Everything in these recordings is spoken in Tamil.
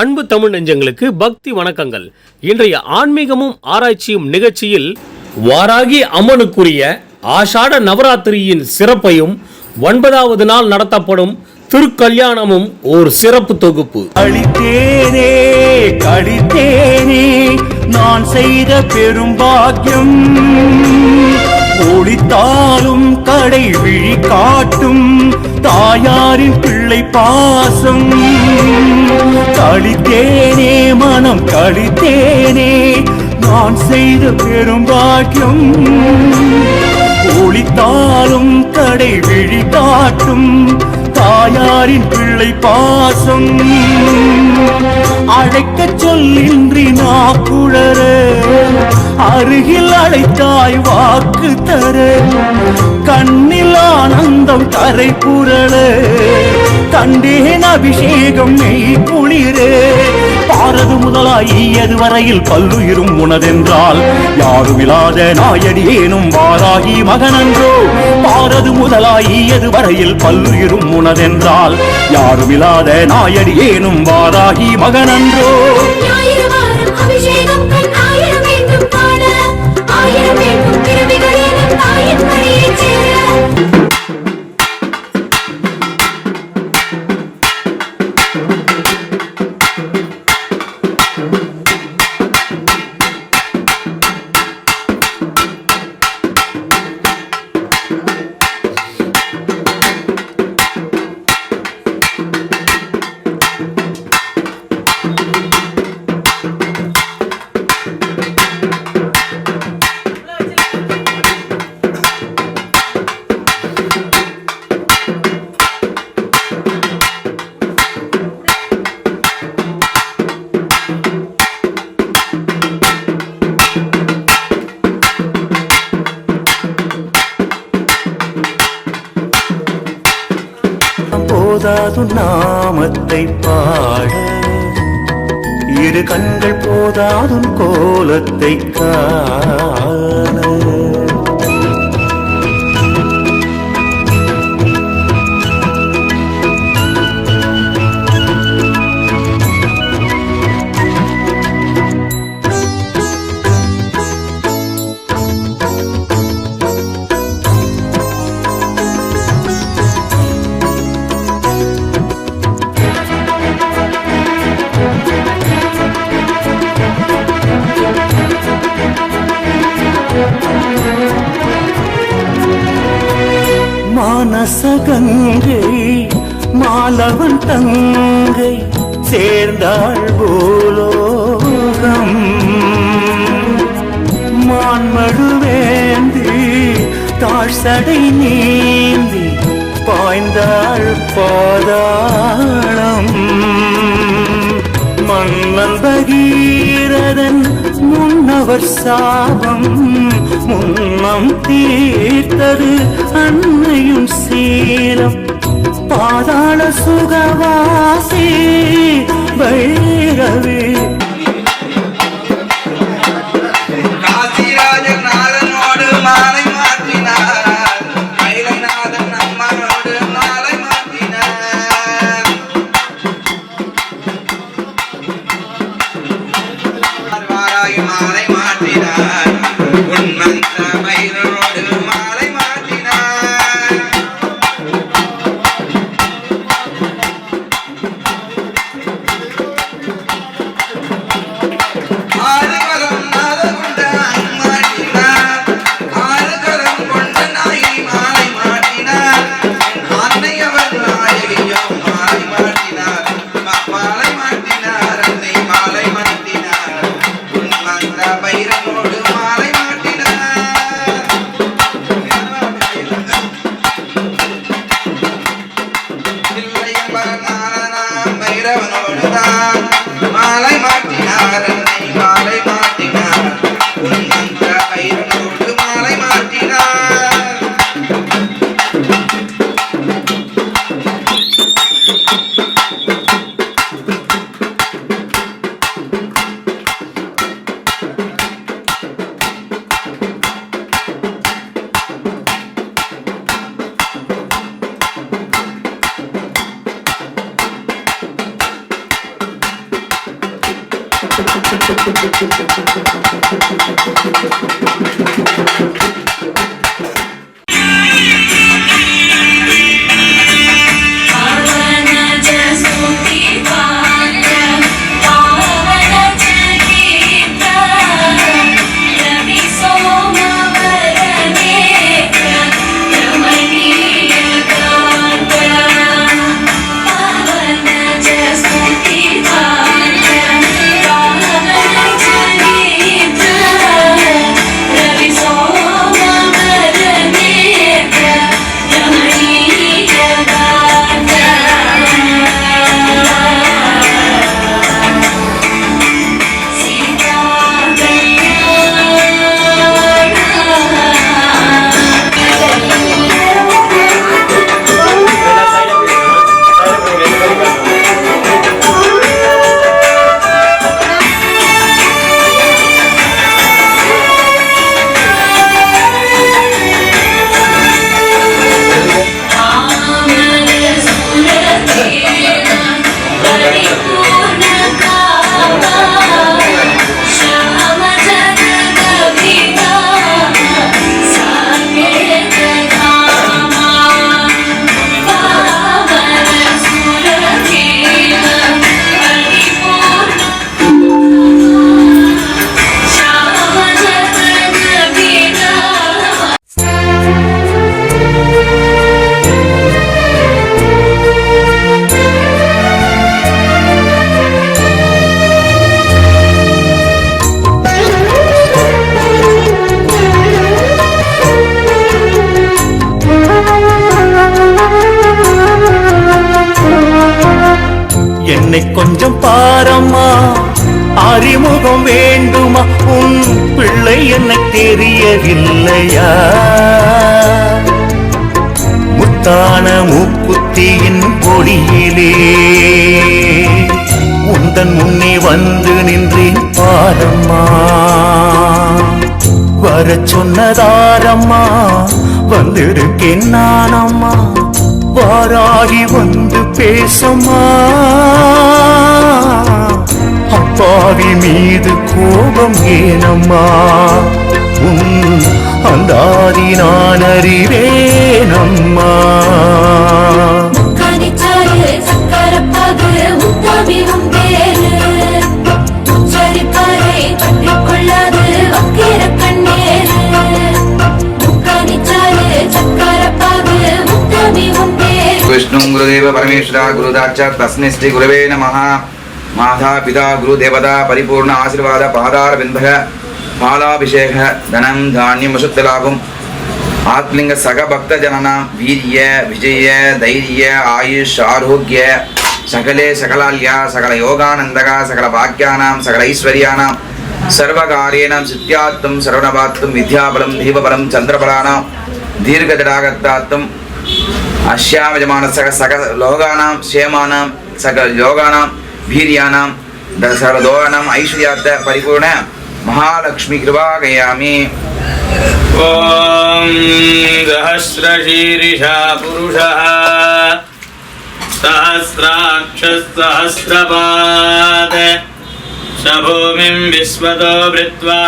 அன்பு தமிழ் நெஞ்சங்களுக்கு பக்தி வணக்கங்கள். இன்றைய ஆன்மீகமும் ஆராய்ச்சியும் நிகழ்ச்சியில் வாராகி அம்மனுக்குரிய ஆஷாட நவராத்திரியின் சிறப்பையும் ஒன்பதாவது நாள் நடத்தப்படும் திருக்கல்யாணமும் ஒரு சிறப்பு தொகுப்பு. அளித்தேனே கழித்தேனே நான் செய்த பெரும் பாக்கியம். ஒளித்தாலும் கடை விழி காட்டும் தாயாரின் பிள்ளை பாசம். கழித்தேனே மனம் கழித்தேனே நான் செய்த பெரும் பாக்கியம். ஒளித்தாலும் கடை விழி காட்டும் தாயாரின் பிள்ளை பாசம். அழைக்கச் சொல்லின்றி நாக்குழற அருகில் அழைத்தாய் வாக்கு தர. கண்ணில் ஆனந்தம் கரை புரள கண்டேன் அபிஷேகம் நெய் குளிரே. பாரது முதலாய் வரையில் பல்லுயிரும் உனதென்றால் யாருமில்லாத நாயடி நாயடியேனும் வாராகி மகனன்றோ? பாரது முதலாயியது வரையில் பல்லுயிரும் உனதென்றால்? யாருமில்லாத நாயடி நாயடியேனும் வாராகி மகனன்றோ? நாமத்தை பாட. இரு கண்கள் போதாதும் கோலத்தை காண. கங்கை மாலவன் தங்கை சேர்ந்தாள் பூலோகம். மான்மழுவேந்தி தாழ்சடை நீந்தி பாய்ந்தாள் பாதாளம். மன்னன் பகீரதன் முன்னவர் சாபம். முன்னம் தீர்த்தது அன்னையும் சீலம். பாதாள சுகவாசி வைரவே Thank you. பாரம்மா அறிமுகம் வேண்டுமா? உன் பிள்ளை என்ன தெரியவில்லையா? முத்தான மூக்குத்தியின் பொடியிலே உந்தன் முன்னே வந்து நின்றேன் பாரம்மா. வர சொன்னதாரம்மா வந்திருக்கேன் நானம்மா. வாராகி வந்து பேசமா? அப்பாவி மீது கோபம் ஏனம்மா? உன் அந்தாதி நான் அறிவேனம்மா. శ్రీశ్రా గురుదాక్ష తస్మై శ్రీ గురవే నమ మాతా పితా గురుదేవత పరిపూర్ణ ఆశీర్వాద పాదార బిందక பாலாபிஷேக தனம் தானியம் வசுத்தலாகும் ஆத்லிங்க சகபக்த ஜனனாம் வீரிய விஜய தைரிய ஆயுஷ் ஆரோக்கிய சகலே சகலால்யா சகல யோகானந்தகா சகல பாக்கியானாம் சகல ஐஸ்வர்யானாம் சர்வகாரியேனாம் சித்தியாத்தும் சரவணபாத்தும் வித்யாபலம் தீபபலம் சந்திரபலானாம் தீர்க்கதடாகத்தாத்தும் அஸ்யாமஜமான சக சக லோகானாம் க்ஷேமானாம் சகல யோகானாம் வீரியானாம் த சகல லோகானாம் ஐஸ்வர்யாத்த பரிபூர்ண மகாலட்சுமி கிருபாகயாமி ॐ सहस्रशीर्षा पुरुषः सहस्राक्षः स भूमिं विश्वतो भृत्वा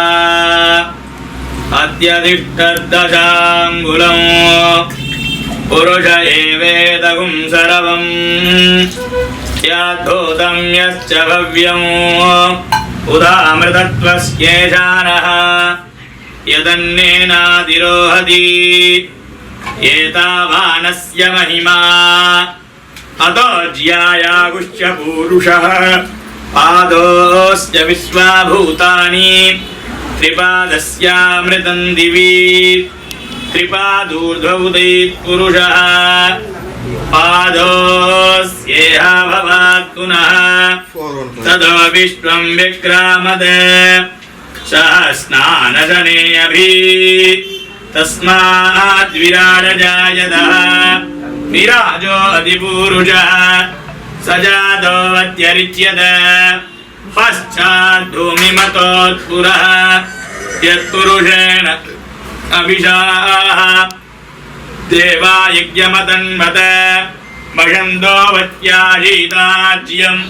अत्यधिष्ठर्दशाङ्गुलम् पुरुष एवेदगुं सर्वम् याद्धूतं यश्च भव्यम् उदामृतत्वस्येषानः यदन्नेनातिरोहति एतावानस्य महिमा अतो ज्यायागुश्च पूरुषः पादोऽस्य विश्वाभूतानि त्रिपादस्यामृतं दिवि त्रिपादूर्ध्वौदैत्पुरुषः पादोऽस्येह भवात् पुनः। ततो विश्वं विक्रामद। सः अधिपूरुषः स जातोऽत्यरिच्यत पश्चाद्भूमिमतोत्पुरः यत्पुरुषेण अविषाः देवायज्ञमतन्वत मषन्दो वत्याजीताज्यम्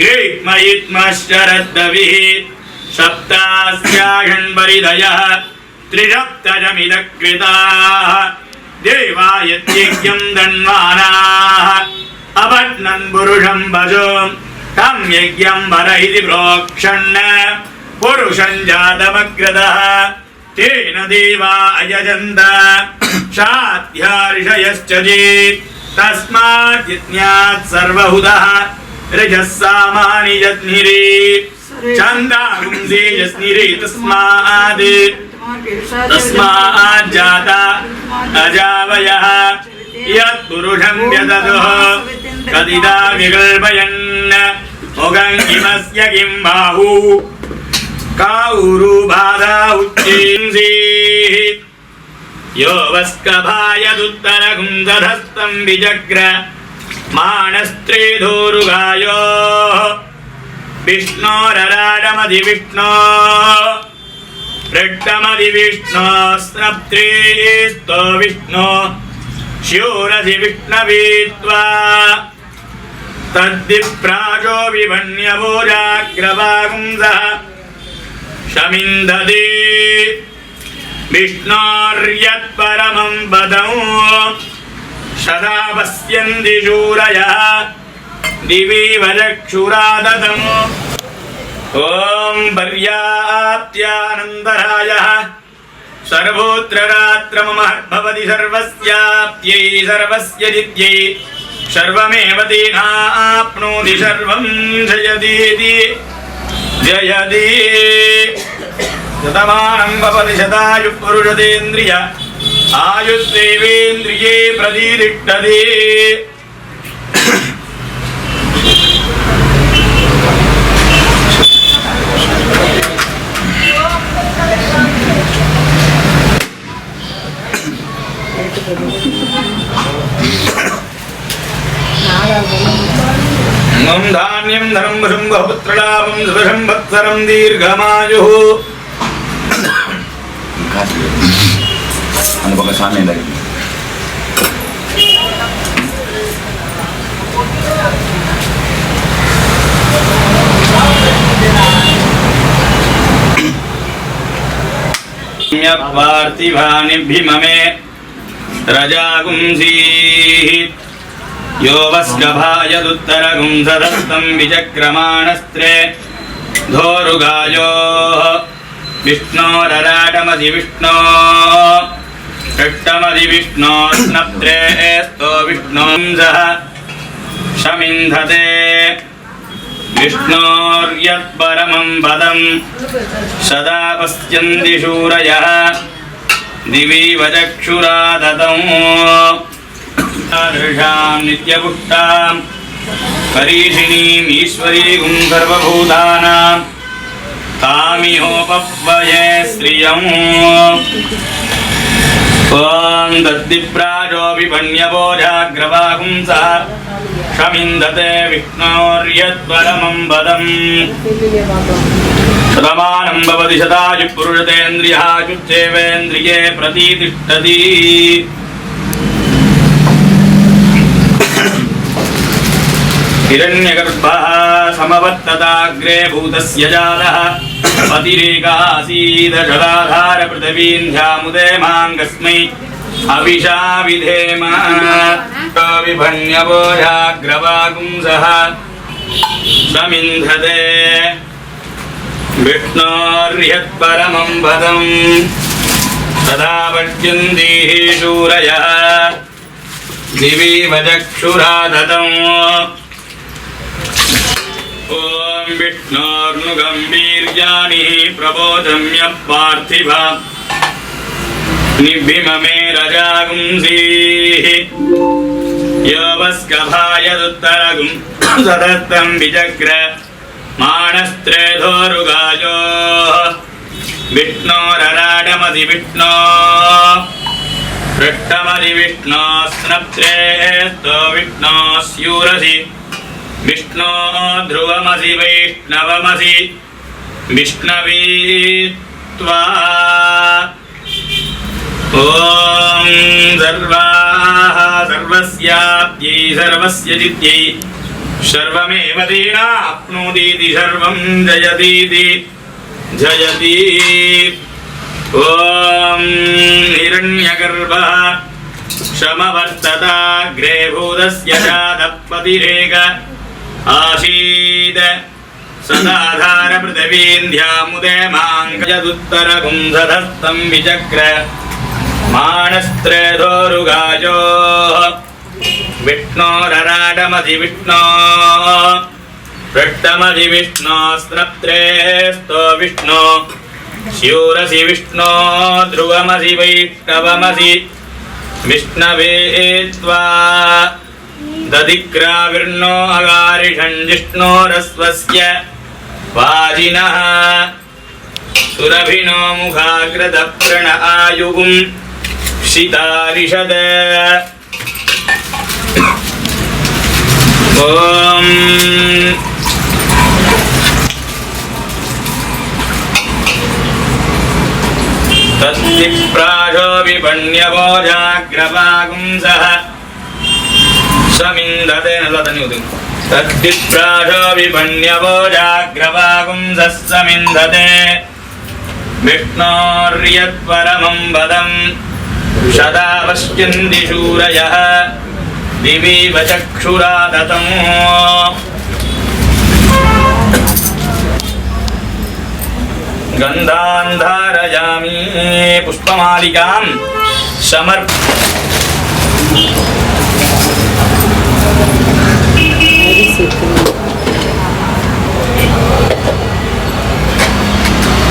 ग्रीष्मयित्मश्चरद्दविः सप्तास्याघण्बरिधयः त्रिसप्तजमिदकृताः देवायज्ञम् दण्वानाः अपत्नम् पुरुषम् भजो तम् यज्ञम् वरहिति प्रोक्षन् पुरुषम् जातमग्रदः तेन देवा अयजन्त। शाध्यार्षयश्च चेत् तस्मात् यज्ञात् सर्वहुतः। रजः सामानि यज्ञिरे छन्दागुंसे यस्निरे तस्मात्। तस्मात् जाता अजावयः। यत्पुरुषं व्यदतुः कदिदा विकल्पयन्। मुखं किमस्य किं बाहु। కావురు బాధ ఉచ్చింది యోవస్కభాయదుత్తరగుంధస్తం విజగ్ర మానస్త్రీధూరుగాయో విష్ణోరరాడమది విష్ణో రెట్టమది విష్ణో స్నప్త్రీస్తో విష్ణో శూరసి విష్ణవీత్వా తద్ది ప్రాజో విభణ్యవో शमिन्धति विष्णोर्यत्परमं पदं सदा पश्यन्ति शूरयः। दिवि वचक्षुरादतम्। ॐ पर्याप्त्यानन्दरायः। सर्वस्याप्त्यै सर्वस्य सर्वमेव सर्वं शतमानं भवति शतायुः पुरुषतेन्द्रिय आयुस्देवेन्द्रिये प्रतिष्ठति ं धान्यं धनं वशं बहुपुत्रलाभं सुदशं वत्सरं दीर्घमायुः kasi. ano ba kasama yung like? पार्थिवानिभिममे रजागुंसीः यो वस्गभायदुत्तरगुंसदस्तं विचक्रमाणस्त्रे धोरुगायोः विष्णोरराटमधिविष्णो षट्टमधिविष्णो स्नप्त्रे स्तो विष्णोंसः शमिन्धते विष्णोर्यत्परमं पदम् सदा पश्यन्ति शूरयः दिवि वचक्षुरादतौ तादृशां नित्यपुष्टां परीषिणीम् ईश्वरीं सर्वभूतानां तामिहोपह्वये श्रियम् ॐ दद्दिप्राजोऽभिपण्यभोजाग्रवाहुंसः शमिन्दते विष्णोर्यत्परमं पदम् शतमानं भवति शतायुः पुरुषतेन्द्रियः चुच्चेवेन्द्रिये प्रतितिष्ठति हिरण्यगर्भः समवर्तताग्रे भूतस्य जातः पतिरेकासीदजलाधारपृथिवीन्ध्यामुदे माङ्गस्मै अविषा विधेम विभन्यवोजाग्रवागुंसः समिन्धते विष्णोर्यत्परमं पदम् तदा पश्यन्तीः शूरयः दिवीवचक्षुरादतम् विष्णोर्नुगम्भीर्याणि प्रबोधम्य पार्थिव निभिममे रजागुंसीः योवस्कभायदुत्तरगुं सदत्तं विचक्र माणस्त्रेधोरुगायो विष्णोरराडमधि विष्णो पृष्ठमधि विष्णो स्नप्त्रेस्तो विष्णो स्यूरसि विष्णो ध्रुवमसि वैष्णवमसि विष्णवी त्वा ॐ सर्वाः सर्वस्याप्यै सर्वस्य जित्यै सर्वमेव तेनाप्नोतीति सर्वं जयतीति जयति। ॐ हिरण्यगर्भः शमवर्तताग्रे भूतस्य आसीद ఆసీద సదాధార పృథివీంధ్యాముదేమాంగజదుత్తరగుంసధస్తం విచక్ర మాణస్త్రేధోరుగాజో విష్ణోరరాడమధి విష్ణో రక్తమధి విష్ణోస్త్రప్త్రేస్తో విష్ణో శివరసి విష్ణో ధ్రువమసి వైష్ణవమసి విష్ణవే दधिग्राविर्नो अगारिषं जिष्णोरस्वस्य वाजिनः। सुरभिनो मुखाग्रदप्रण आयुगुं शितारिषद। ॐ तद्विप्राशो विपण्यवो जाग्रवागुंसः समिन्धते न लतनि उदि तद्विप्राशो विपण्यवो जाग्रवागुंसः समिन्धते विष्णोर्यत्परमं पदम् सदा पश्यन्ति शूरयः दिवीव चक्षुरा दतम् गन्धान् धारयामि पुष्पमालिकां समर्प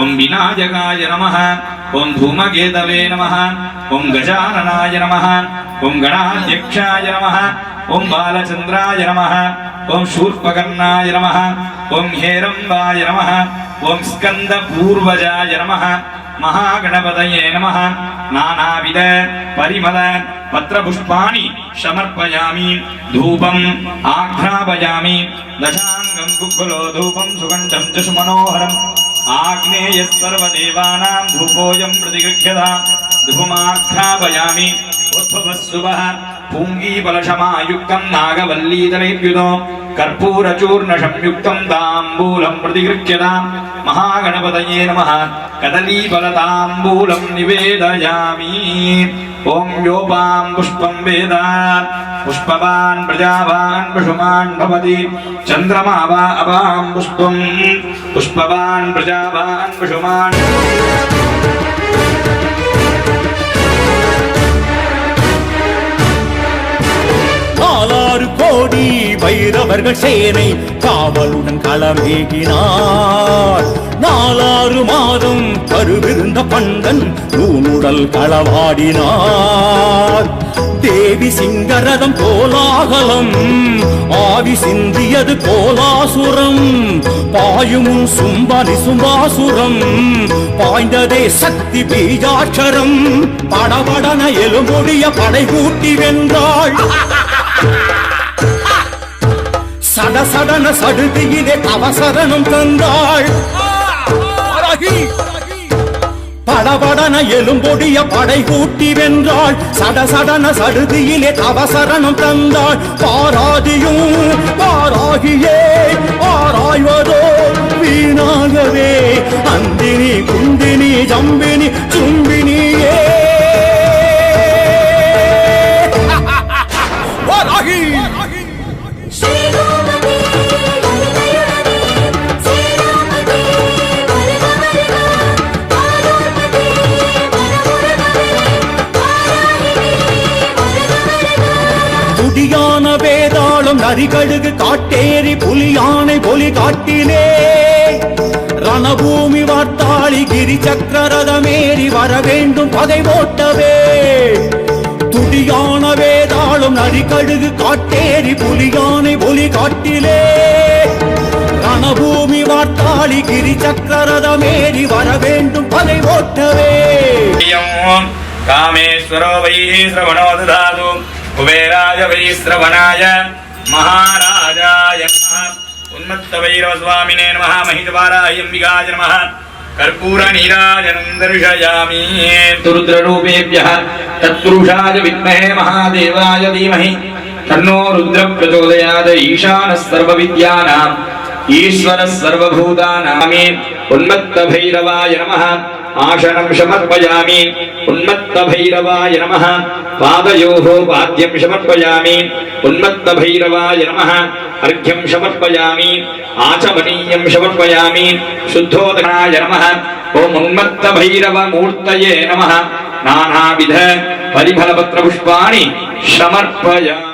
ஓம் விநாயகாய நம ஓம் தூமகேதவே நம ஓம் கஜானனாய நம ஓம் கணாத்தியக்ஷாய நம ஓம் பாலச்சந்திராய நம ஓம் சூர்பகர்ணாய நம ஓம் ஹேரம்பாய நம ஓம் ஸ்கந்த பூர்வஜாய நம மகாகணபதயே நம நானாவித பரிமல பத்திரபுஷ்பாணி சமர்ப்பயாமி தூபம் ஆக்ராபயாமி தசாங்கம் குக்குலோ தூபம் சுகண்டம் சு மனோகரம் ఆగ్నేయ సర్వదేవానాం ధూపోయం ప్రతిగృహ్యతాం ధూమాఖ్యాపయామి ఉద్భవస్సువ పుంగీబలషమాయుక్తం నాగవల్లీతరైర్యుతం कर्पूरचूर्णसंयुक्तं ताम्बूलं प्रतिगृह्यतां महागणपतये नमः। कदलीफलताम्बूलं निवेदयामि। ॐ योपां पुष्पं वेद पुष्पवान्, प्रजावान्, पशुमान् भवति। चन्द्रमा वा अवां पुष्पं पुष्पवान्, प्रजावान्, पशुमान् All கோடி வைரவர்கள் சேனை காவலுடன் களமேகினார். நாலாறு மாதம் கருவிருந்த பண்டன் நூனுடல் களவாடினார். தேவி சிங்கரதம் கோலாகலம் ஆவி சிந்தியது கோலாசுரம். பாயுமும் சும்பனி சும்பாசுரம் பாய்ந்ததே சக்தி பீஜாட்சரம். படபடன எலும்பொடிய படை கூட்டி வென்றாள். சட சடன சடுதியிலே அவசரணம் தந்தாள். படபடன எலும்பொடிய படை கூட்டி வென்றாள் சடசடன சடுதியிலே அவசரணம் தந்தாள். பாராதியும் பாராகியே ஆராய்வதோ வீணாகவே. அந்தினி குந்தினி ஜம்பினி சும்பினியே. துதியான வேதாளம் நரிகழுகு காட்டேரி புலியானை பொலி காட்டிலே. ரணபூமி வார்த்தாளி கிரி சக்கரதமேறி வர வேண்டும் பகை ஓட்டவே. துடியான வேதாளும் நரிகழுகு காட்டேரி புலியானை பொலி காட்டிலே. ரணபூமி வார்த்தாளி கிரி சக்கரதமேறி வர வேண்டும் பகை ஓட்டவே. காமேஸ்வரோ வைஹி சிரவணோ ததாது உபே ददातु कुबेराय वै श्रवणाय महाराजाय नमः उन्मत्तभैरवस्वामिने नमः महितवाराय अम्बिकाय नमः कर्पूरनीराजनं दर्शयामि रुद्ररूपेभ्यः तत्पुरुषाय विद्महे महादेवाय धीमहि तन्नो रुद्र प्रचोदयात् ईशानः सर्वविद्यानाम् ईश्वरः सर्वभूतानामे उन्मत्तभैरवाय नमः आशनं समर्पयामि उन्मत्तभैरवाय नमः। पादयोः पाद्यं समर्पयामि उन्मत्तभैरवाय नमः। अर्घ्यं समर्पयामि आचमनीयं समर्पयामि शुद्धोदनाय नमः। ॐ उन्मत्तभैरवमूर्तये नमः। नानाविध परिफलपत्रपुष्पाणि समर्पयामि